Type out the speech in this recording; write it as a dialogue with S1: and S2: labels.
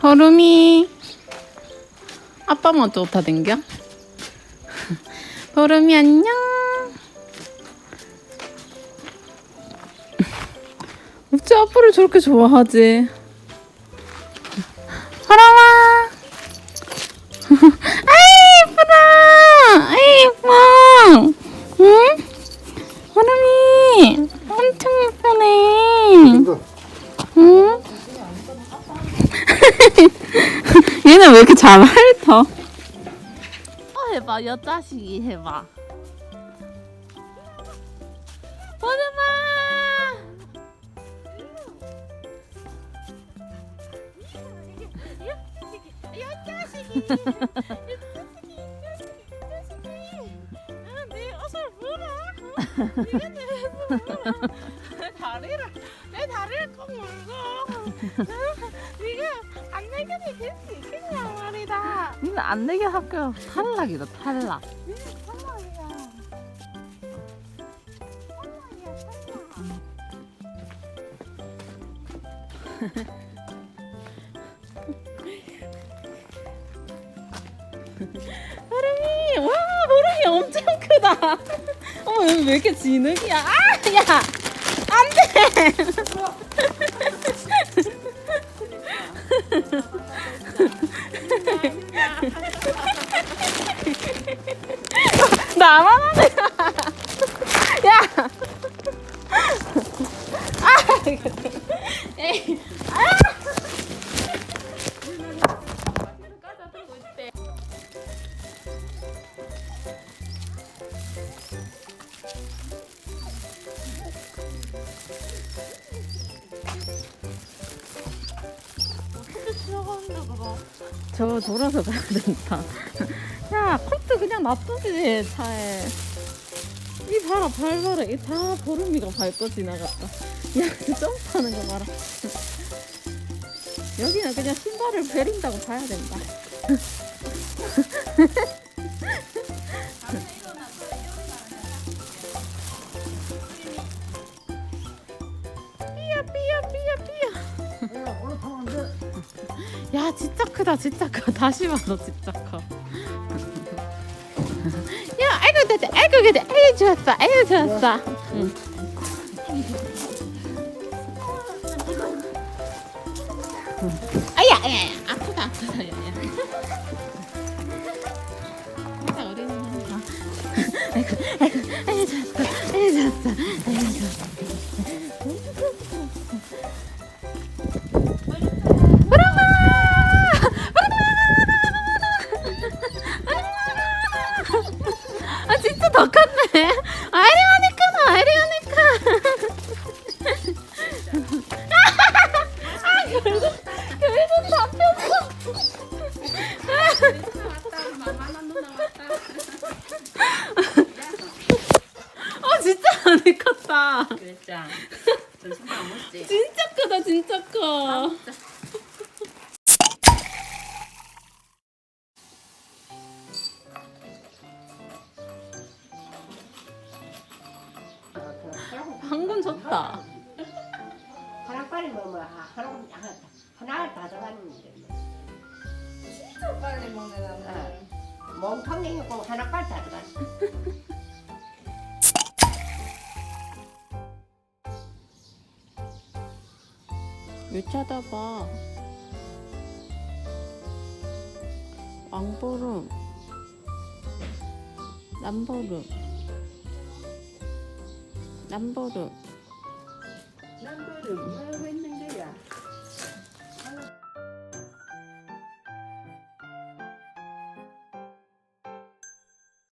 S1: 보름이. 아빠 먼저 옷다 댕겨? 보름이 안녕. 어째 아빠를 저렇게 좋아하지? 보름아! 아이 예쁘다! 아이 예뻐! 응? 보름이 엄청 예쁘네. 응? 얘는 왜 이렇게 잘 핥어? 어 해봐. 여자식이 해봐. 보름아
S2: 내 옷을 물어. 내 다리를 내 다리를 꼭 물고. 내견이 될 수 있겠냐 말이다.
S1: 니는 안 내게 학교 탈락이다 탈락
S2: 탈락이야. 탈락이야 탈락.
S1: 보름이 와 보름이 엄청 크다 어머 왜 이렇게 진흙이야 아야 안돼 저 돌아서 가야 된다. 야, 컵도 그냥 놔두지, 차에. 이 봐라, 발 봐라. 이 다 보름이가 밟고 지나갔다. 야, 그 점프하는 거 봐라. 여기는 그냥 신발을 베린다고 봐야 된다. 삐야, 삐야, 삐야, 삐야.
S3: 야
S1: 진짜 크다 진짜 커 다시 봐도 진짜 커. 야 아이고 됐다 아이고 그래 아이고 좋았어 아이고 좋았어. 응. 아야 아야 아프다 아프다 야야. 어린이. 아이고 아이고 아이고 좋았어 아이고 좋았어 아이고 좋았어. 어 진짜 많이 컸다.
S4: 그랬죠. 전신도 안 먹지.
S1: 진짜 크다 진짜 커. 방금 줬다.
S5: 하나 빨리 먹으면 하- 하나 다 들어갔는데
S2: 진짜 빨리 먹네 나는.
S5: 몽탕 냉이고 하나 빨리 다 들어갔어.
S1: 왜 쳐다봐? 왕보름, 남보름, 남보름.
S5: 했네.